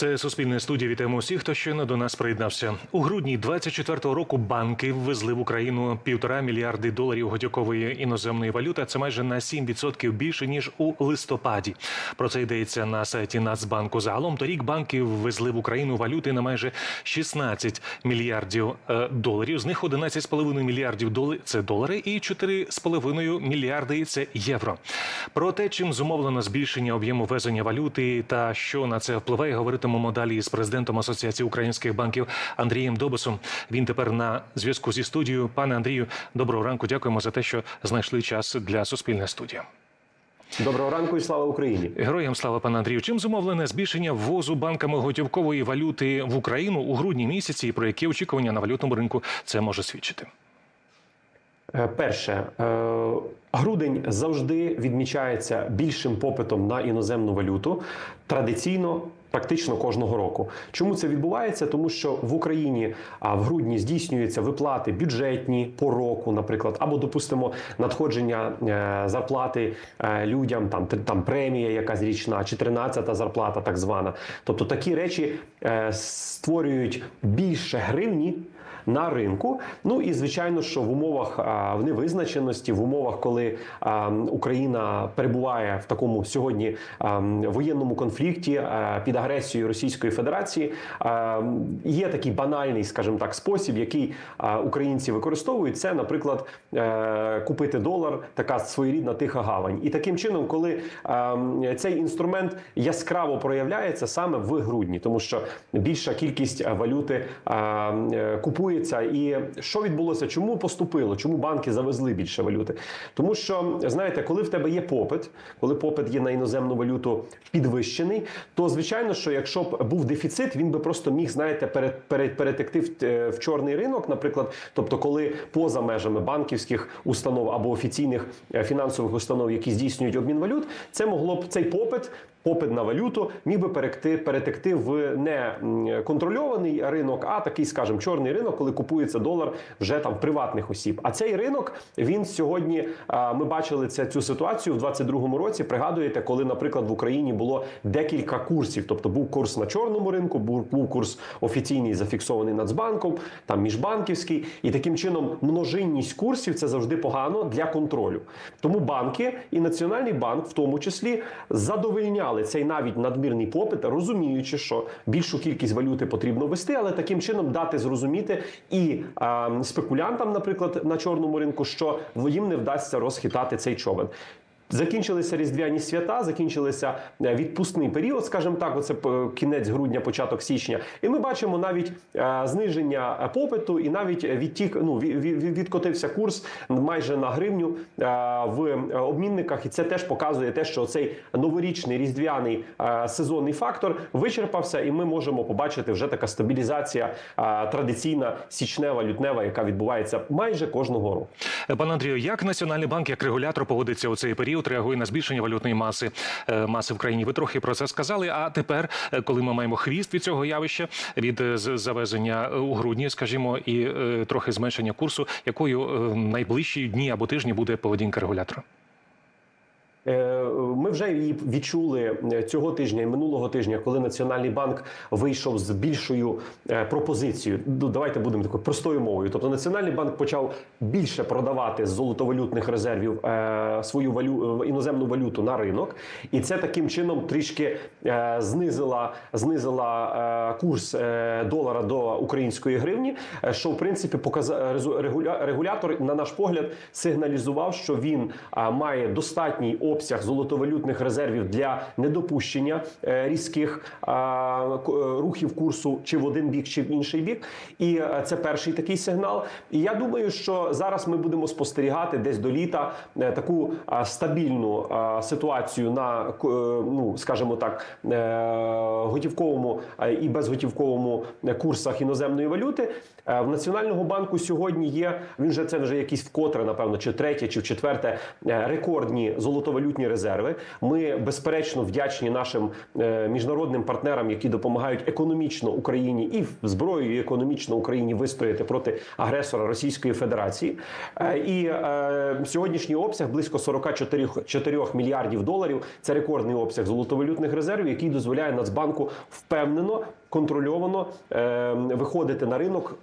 Це суспільне студія. Вітаємо усіх, хто щойно до нас приєднався. У грудні 24-го року банки ввезли в Україну півтора мільярди доларів готівкової іноземної валюти. Це майже на 7% більше ніж у листопаді. Про це йдеться на сайті Нацбанку. Загалом торік банки ввезли в Україну валюти на майже 16 мільярдів е, доларів. З них 11,5 мільярдів доларів – це долари, і 4,5 мільярди це євро. Про те, чим зумовлено збільшення об'єму везення валюти та що на це впливає, говоритимемо далі з президентом Асоціації українських банків Андрієм Добусом. Він тепер на зв'язку зі студією. Пане Андрію, доброго ранку. Дякуємо за те, що знайшли час для суспільної студії. Доброго ранку і слава Україні. Героям слава пане Андрію. Чим зумовлене збільшення ввозу банками готівкової валюти в Україну у грудні місяці, і про які очікування на валютному ринку це може свідчити? Е, Перше, е, грудень завжди відмічається більшим попитом на іноземну валюту. Традиційно. Практично кожного року. Чому це відбувається? Тому що в Україні в грудні здійснюються виплати бюджетні по року, наприклад, або допустимо надходження е, зарплати е, людям, там там премія, якась річна, чи 13-та зарплата, так звана. Тобто такі речі е, створюють більше гривні на ринку. Ну і звичайно, що в умовах в невизначеності, в умовах, коли Україна перебуває в такому сьогодні воєнному конфлікті під агресією Російської Федерації, є такий банальний, скажімо так, спосіб, який українці використовують. Це, наприклад, е, купити долар, така своєрідна тиха гавань. І таким чином, коли цей інструмент яскраво проявляється саме в грудні, тому що більша кількість е, валюти а, е. І що відбулося? Чому поступило? Чому банки завезли більше валюти? Тому що знаєте, коли в тебе є попит, коли попит є на іноземну валюту підвищений, то звичайно, що якщо б був дефіцит, він би просто міг знаєте пере- пере- перетекти в, е, в чорний ринок, наприклад, тобто, коли поза межами банківських установ або офіційних е, фінансових установ, які здійснюють обмін валют, це могло б цей попит. Попит на валюту міг би перекти, перетекти в не контрольований ринок, а такий, скажімо, чорний ринок, коли купується долар вже там приватних осіб. А цей ринок він сьогодні ми бачили це цю ситуацію в 22-му році. Пригадуєте, коли, наприклад, в Україні було декілька курсів, тобто був курс на чорному ринку, був, був курс офіційний зафіксований Нацбанком, там міжбанківський, і таким чином множинність курсів це завжди погано для контролю. Тому банки і Національний банк, в тому числі, задовольняли цей навіть надмірний попит, розуміючи, що більшу кількість валюти потрібно вести, але таким чином дати зрозуміти і е, спекулянтам, наприклад, на чорному ринку, що їм не вдасться розхитати цей човен. Закінчилися різдвяні свята, закінчилися е, відпускний період, скажімо так, оце е, кінець грудня, початок січня. І ми бачимо навіть е, зниження попиту, і навіть відтік, ну ві- ві- відкотився курс майже на гривню в обмінниках. І це теж показує те, що цей новорічний різдвяний сезонний фактор вичерпався, і ми можемо побачити вже така стабілізація традиційна січнева лютнева, яка відбувається майже кожного року. Пане Андрію, як Національний банк як регулятор поводиться у цей період, реагує на збільшення валютної маси е, маси в країні? Ви трохи про це сказали. А тепер, е, коли ми маємо хвіст від цього явища, від е, завезення у грудні, скажімо, і трохи зменшення курсу, якою найближчі дні або тижні буде поведінка регулятора? Е, Ми вже її відчули е, цього тижня і минулого тижня, коли Національний банк вийшов з більшою е, пропозицією. Ну, Давайте будемо такою простою мовою. Тобто Національний банк почав більше продавати з золотовалютних резервів свою валю іноземну валюту на ринок, і це таким чином трішки знизила знизила курс долара до української гривні. Що в принципі показа резу- регуля- регулятор, на наш погляд, сигналізував, що він має достатній обсяг золотовалютних резервів для недопущення е, різких е, рухів курсу чи в один бік, чи в інший бік. І е, це перший такий сигнал. І я думаю, що зараз ми будемо спостерігати десь до літа таку стабільну ситуацію на ну, скажімо так, готівковому і безготівковому курсах іноземної валюти. В Національного банку сьогодні є. Він же це вже якісь вкотре, напевно, чи третє, чи четверте рекордні золотовалютні валютні резерви. Ми безперечно вдячні нашим е, міжнародним партнерам, які допомагають економічно Україні і зброєю економічно Україні вистояти проти агресора Російської Федерації. Е, І е, сьогоднішній обсяг близько 44 4 мільярдів доларів. Це рекордний обсяг золотовалютних резервів, який дозволяє Нацбанку впевнено, контрольовано виходити на ринок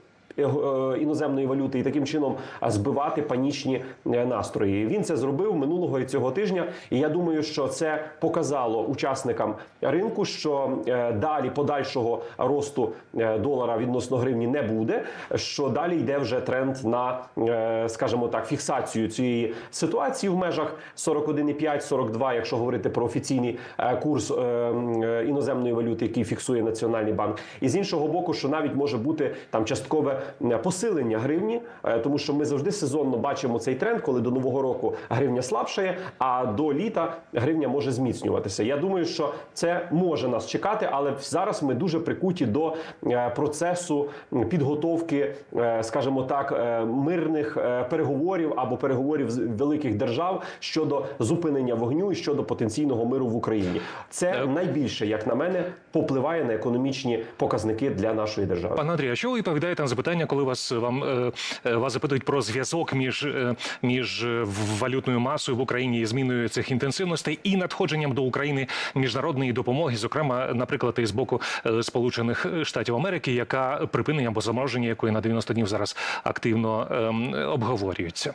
іноземної валюти і таким чином збивати панічні е, настрої. Він це зробив минулого і цього тижня. І я думаю, що це показало учасникам ринку, що е, далі подальшого росту е, долара відносно гривні не буде. Що далі йде вже тренд на, е, скажімо так, фіксацію цієї ситуації в межах 41,5-42, якщо говорити про офіційний е, курс е, е, іноземної валюти, який фіксує Національний банк, і з іншого боку, що навіть може бути там часткове посилення гривні, е, тому що ми завжди сезонно бачимо цей тренд, коли до нового року гривня слабшає, а до літа гривня може зміцнюватися. Я думаю, що це може нас чекати, але зараз ми дуже прикуті до е, процесу підготовки, е, скажімо так, е, мирних е, переговорів або переговорів з великих держав щодо зупинення вогню і щодо потенційного миру в Україні. Це Е, найбільше, як на мене, попливає на економічні показники для нашої держави. Пане Андрію, а що ви відповідаєте на запитання, коли вас вам е, е, вас запитують про зв'язок між, е, між е, валютною масою в Україні і зміною цих інтенсивностей і надходженням до України міжнародної допомоги, зокрема, наприклад, і з боку е, Сполучених Штатів Америки, яка припинення або замороження якої на 90 днів зараз активно ем, обговорюється?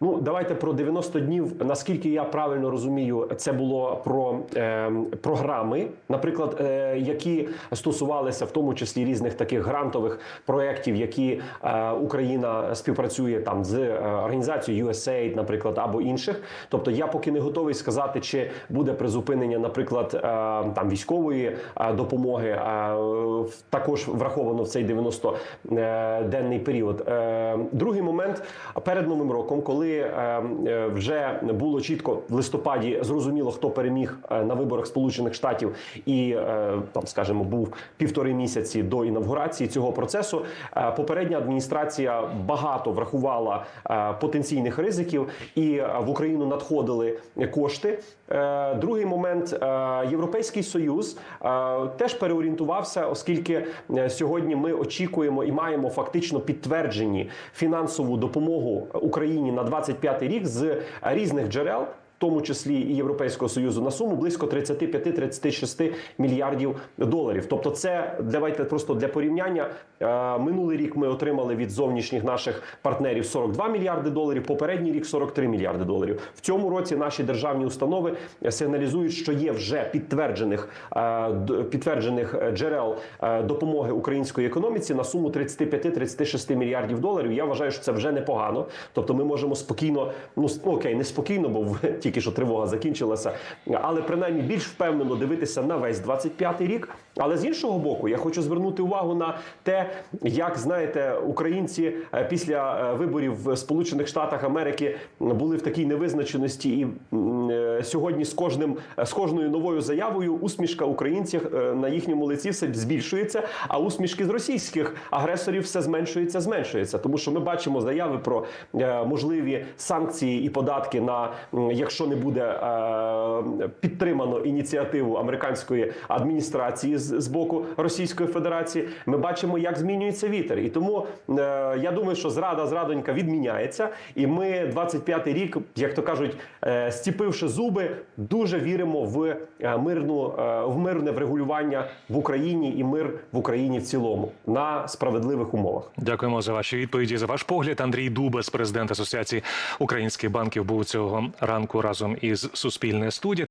Ну, давайте про 90 днів. Наскільки я правильно розумію, це було про е, програми, наприклад, е, які стосувалися в тому числі різних таких грантових проєктів, які е, Україна співпрацює там з е, організацією USAID, наприклад, або інших. Тобто, я поки не готовий сказати, чи буде призупинення, наприклад, е, там військової е, допомоги, е, також враховано в цей 90-денний період. Е, Другий момент перед новим роком, коли е, е, вже було чітко в листопаді зрозуміло, хто переміг е, на виборах Сполучених Штатів, і е, там, скажімо, був півтори місяці до інавгурації цього процесу. Попередня адміністрація багато врахувала потенційних ризиків, і в Україну надходили кошти. Другий момент Європейський Союз теж переорієнтувався, оскільки сьогодні ми очікуємо і маємо фактично підтверджені фінансову допомогу Україні на 25 рік з різних джерел. Тому числі і Європейського союзу на суму близько 35-36 мільярдів доларів. Тобто, це давайте просто для порівняння. Е, Минулий рік ми отримали від зовнішніх наших партнерів 42 мільярди доларів. Попередній рік 43 мільярди доларів. В цьому році наші державні установи сигналізують, що є вже підтверджених е, підтверджених е, джерел допомоги української економіці на суму 35-36 мільярдів доларів. Я вважаю, що це вже непогано. Тобто, ми можемо спокійно, ну окей, не спокійно, бо в- тільки що тривога закінчилася, але принаймні більш впевнено дивитися на весь 25-й рік. Але з іншого боку, я хочу звернути увагу на те, як знаєте, українці е, після е, виборів в Сполучених Штатах Америки були в такій невизначеності, і е, сьогодні з кожним з кожною новою заявою усмішка українців на їхньому лиці все збільшується, а усмішки з російських агресорів все зменшується, зменшується. Тому що ми бачимо заяви про можливі санкції і податки на м, якщо не буде е, підтримано ініціативу американської адміністрації з, з боку Російської Федерації. Ми бачимо, як змінюється вітер, і тому е, я думаю, що зрада зрадонька відміняється, і ми 25-й рік, як то кажуть, е, стіпивши зуби, дуже віримо в е, мирну е, в мирне врегулювання в Україні і мир в Україні в цілому на справедливих умовах. Дякуємо за ваші відповіді. За ваш погляд. Андрій Дубас, президент Асоціації українських банків, був цього ранку разом із Суспільне студія.